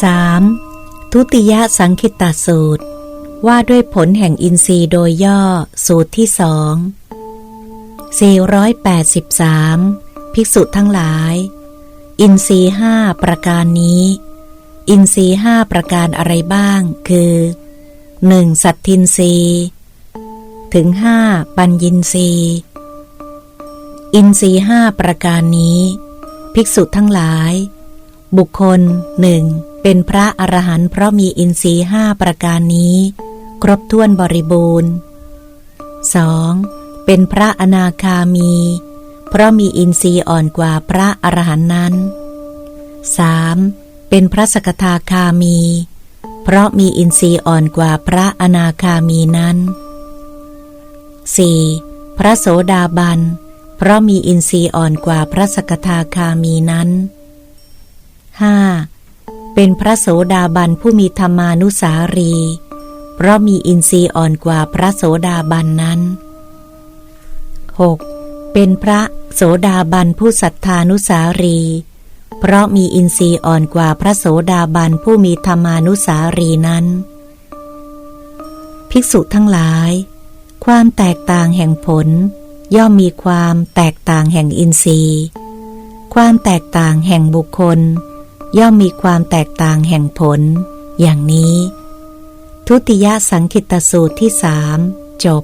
3. ทุติยสังคิตาสูตร ว่าด้วยผลแห่งอินทรีย์โดยย่อสูตรที่สอง483 ภิกษุทั้งหลาย อินทรีย์ห้าประการนี้ อินทรีย์ห้าประการอะไรบ้าง คือ 1. สัตทินทรีย์ถึงห้าปัญญินทรีย์อินทรีย์ห้าประการนี้ ภิกษุทั้งหลาย บุคคลหนึ่ง เป็นพระอรหันต์เพราะมีอินทรีย์ห้าประการนี้ ครบถ้วนบริบูรณ์ 2. เป็นพระอนาคามี เพราะมีอินทรีย์อ่อนกว่าพระอรหันต์นั้น 3. เป็นพระสกทาคามี เพราะมีอินทรีย์อ่อนกว่าพระอนาคามีนั้น 4. พระโสดาบัน เพราะมีอินทรีย์อ่อนกว่าพระสกทาคามีนั้น 5. เป็นพระโสดาบันผู้มีธรรมานุสารี เพราะมีอินทรีย์อ่อนกว่าพระโสดาบันนั้น 6. เป็นพระโสดาบันผู้ศรัทธานุสารี เพราะมีอินทรีย์อ่อนกว่าพระโสดาบันผู้มีธรรมานุสารีนั้น ภิกษุทั้งหลาย ความแตกต่างแห่งผล ย่อมมีความแตกต่างแห่งอินทรีย์ ความแตกต่างแห่งบุคคล ย่อมมีความแตกต่างแห่งผล อย่างนี้ ทุติยสังคิตสูตรที่สามจบ